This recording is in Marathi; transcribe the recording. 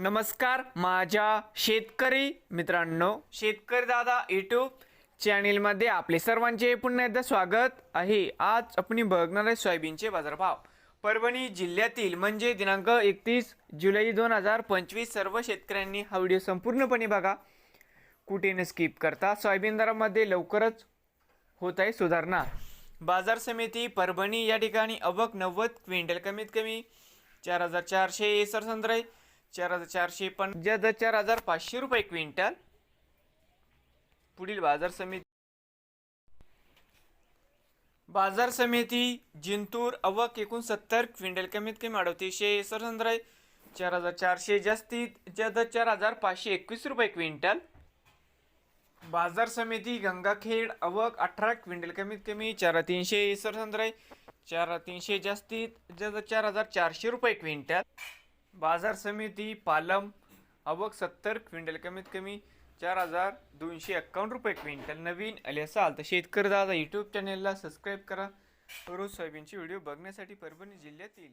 नमस्कार माझ्या शेतकरी मित्रांनो शेतकरी दादा यूट्यूब चॅनेलमध्ये आपले सर्वांचे पुन्हा एकदा स्वागत आहे. आज आपण बघणार आहे सोयाबीनचे बाजारभाव. परभणी जिल्ह्यातील म्हणजे दिनांक एकतीस जुलै दोन हजार पंचवीस सर्व शेतकऱ्यांनी हा व्हिडिओ संपूर्णपणे बघा. कुठे न स्किप करता? सोयाबीन दरामध्ये लवकरच होत आहे सुधारणा. बाजार समिती परभणी या ठिकाणी अवक नव्वद क्विंटल कमीत कमी चार हजार चारशे सरसंद्राई चार हजार चारशे पण. जद चार हजार पाचशे रुपये क्विंटल. पुढील बाजार समिती. बाजार समिती जिंतूर अवक एकोणसत्तर क्विंटल कमीत कमी अडतीसशे. सरसंद्राई चार हजार चारशे जास्तीत जद चार हजार पाचशे एकवीस रुपये क्विंटल. बाजार समिती गंगाखेड अवक अठरा क्विंटल कमीत कमी चार तीनशे सरसंद्राई चार तीनशे जास्तीत जद चार हजार चारशे रुपये क्विंटल. बाजार समिती पालम आवक सत्तर क्विंटल कमीत कमी चार हजार दोनशे एक्कावन्न रुपये क्विंटल. नवीन आले असाल तर शेतकरी दादा यूट्यूब चॅनेलला सबस्क्राईब करा. रोज सोयाबीनचे व्हिडिओ बघण्यासाठी परभणी जिल्ह्यातील